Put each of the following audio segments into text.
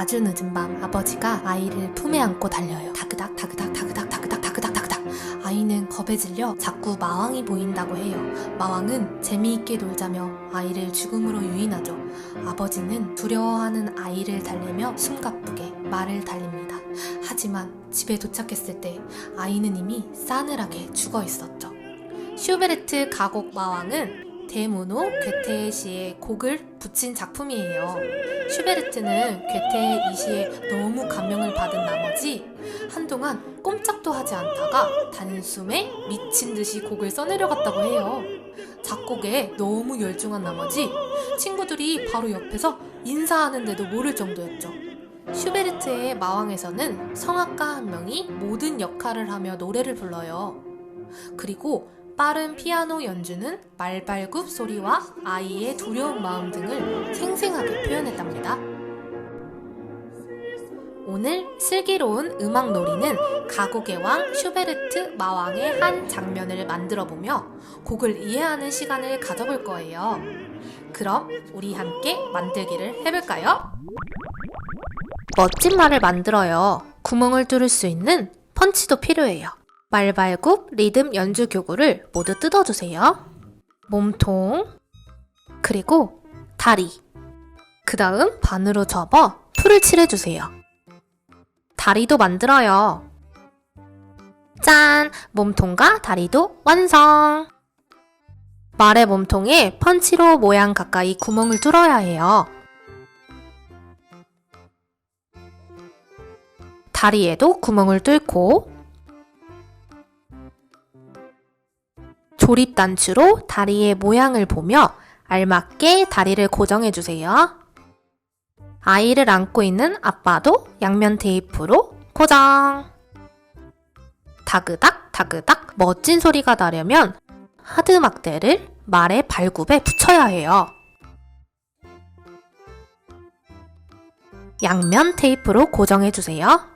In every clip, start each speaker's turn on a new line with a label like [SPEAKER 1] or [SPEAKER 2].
[SPEAKER 1] 아주 늦은 밤 아버지가 아이를 품에 안고 달려요. 다그닥 다그닥 다그닥 다그닥 다그닥 다그닥 아이는 겁에 질려 자꾸 마왕이 보인다고 해요. 마왕은 재미있게 놀자며 아이를 죽음으로 유인하죠. 아버지는 두려워하는 아이를 달래며 숨가쁘게 말을 달립니다. 하지만 집에 도착했을 때 아이는 이미 싸늘하게 죽어 있었죠. 슈베르트 가곡 마왕은 대문호 괴테의 시에 곡을 붙인 작품이에요. 슈베르트는 괴테의 이 시에 너무 감명을 받은 나머지 한동안 꼼짝도 하지 않다가 단숨에 미친 듯이 곡을 써내려갔다고 해요. 작곡에 너무 열중한 나머지 친구들이 바로 옆에서 인사하는데도 모를 정도였죠. 슈베르트의 마왕에서는 성악가 한 명이 모든 역할을 하며 노래를 불러요. 그리고 빠른 피아노 연주는 말발굽 소리와 아이의 두려운 마음 등을 생생하게 표현했답니다. 오늘 슬기로운 음악 놀이는 가곡의 왕 슈베르트 마왕의 한 장면을 만들어 보며 곡을 이해하는 시간을 가져볼 거예요. 그럼 우리 함께 만들기를 해볼까요? 멋진 말을 만들어요. 구멍을 뚫을 수 있는 펀치도 필요해요. 말발굽 리듬 연주 교구를 모두 뜯어주세요. 몸통, 그리고 다리. 그 다음 반으로 접어 풀을 칠해주세요. 다리도 만들어요. 짠! 몸통과 다리도 완성! 말의 몸통에 펀치로 모양 가까이 구멍을 뚫어야 해요. 다리에도 구멍을 뚫고 조립 단추로 다리의 모양을 보며 알맞게 다리를 고정해 주세요. 아이를 안고 있는 아빠도 양면 테이프로 고정. 다그닥 다그닥 멋진 소리가 나려면 하드 막대를 말의 발굽에 붙여야 해요. 양면 테이프로 고정해 주세요.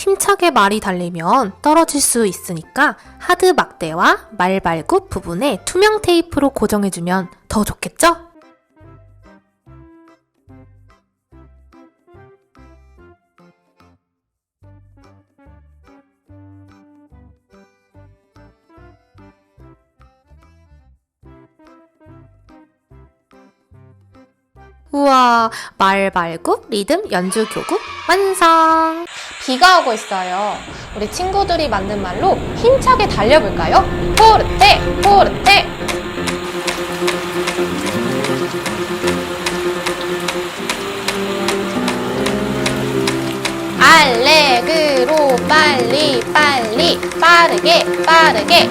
[SPEAKER 1] 힘차게 말이 달리면 떨어질 수 있으니까 하드 막대와 말발굽 부분에 투명 테이프로 고정해주면 더 좋겠죠? 우와, 말발굽 리듬 연주 교구 완성! 비가 오고 있어요. 우리 친구들이 만든 말로 힘차게 달려볼까요? 포르테, 포르테! 알레그로 빨리 빨리 빠르게 빠르게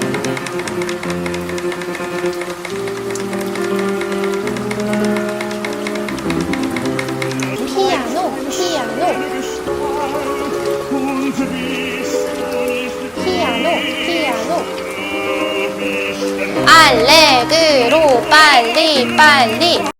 [SPEAKER 1] 알레그로 빨리 빨리